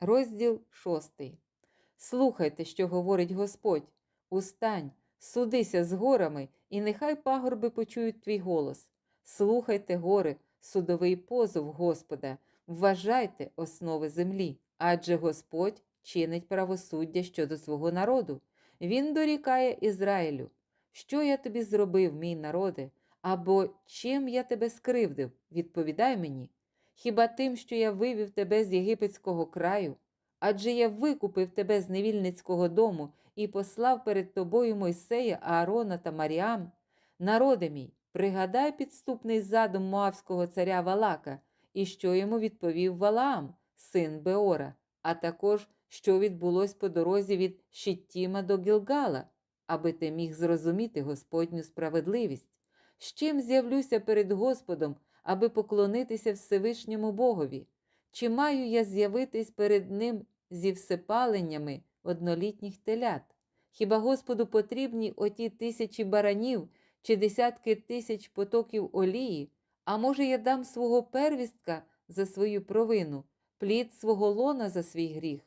Розділ шостий. Слухайте, що говорить Господь. Устань, судися з горами, і нехай пагорби почують твій голос. Слухайте, гори, судовий позов Господа, вважайте основи землі, адже Господь чинить правосуддя щодо свого народу. Він дорікає Ізраїлю. Що я тобі зробив, мій народе, або чим я тебе скривдив? Відповідай мені. Хіба тим, що я вивів тебе з єгипетського краю? Адже я викупив тебе з невільницького дому і послав перед тобою Мойсея, Аарона та Маріам. Народе мій, пригадай підступний задум Моавського царя Валака, і що йому відповів Валаам, син Беора, а також що відбулось по дорозі від Щиттіма до Гілгала, аби ти міг зрозуміти Господню справедливість. З чим з'явлюся перед Господом, аби поклонитися Всевишньому Богові? Чи маю я з'явитись перед Ним зі всепаленнями однолітніх телят? Хіба Господу потрібні оті тисячі баранів чи десятки тисяч потоків олії? А може, я дам свого первістка за свою провину, плід свого лона за свій гріх?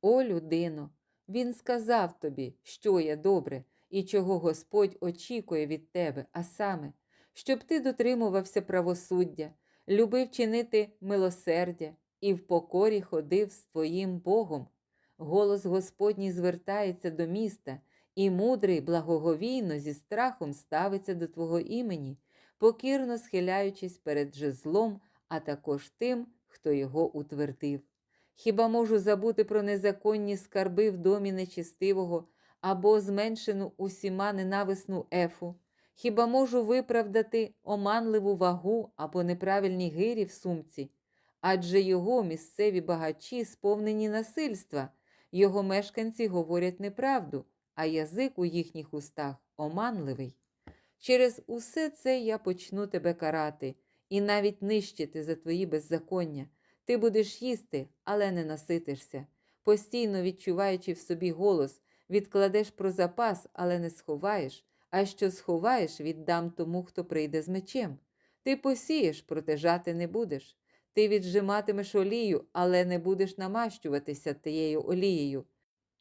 О, людино, він сказав тобі, що є добре, і чого Господь очікує від тебе, а саме, щоб ти дотримувався правосуддя, любив чинити милосердя і в покорі ходив з твоїм Богом. Голос Господній звертається до міста, і мудрий благоговійно зі страхом ставиться до Твого імені, покірно схиляючись перед жезлом, а також тим, хто його утвердив. Хіба можу забути про незаконні скарби в домі нечистивого або зменшену усіма ненависну ефу? Хіба можу виправдати оманливу вагу або неправильні гирі в сумці? Адже його місцеві багачі сповнені насильства, його мешканці говорять неправду, а язик у їхніх устах оманливий. Через усе це я почну тебе карати і навіть нищити за твої беззаконня. Ти будеш їсти, але не наситишся, постійно відчуваючи в собі голос, відкладеш про запас, але не сховаєш, а що сховаєш, віддам тому, хто прийде з мечем. Ти посієш, проте жати не будеш. Ти віджиматимеш олію, але не будеш намащуватися тією олією.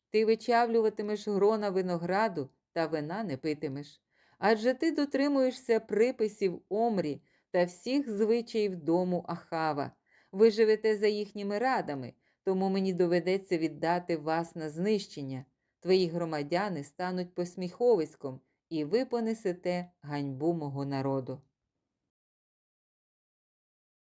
Ти вичавлюватимеш грона винограду та вина не питимеш. Адже ти дотримуєшся приписів Омрі та всіх звичаїв дому Ахава. Ви живете за їхніми радами, тому мені доведеться віддати вас на знищення. Твої громадяни стануть посміховиськом, і ви понесете ганьбу мого народу.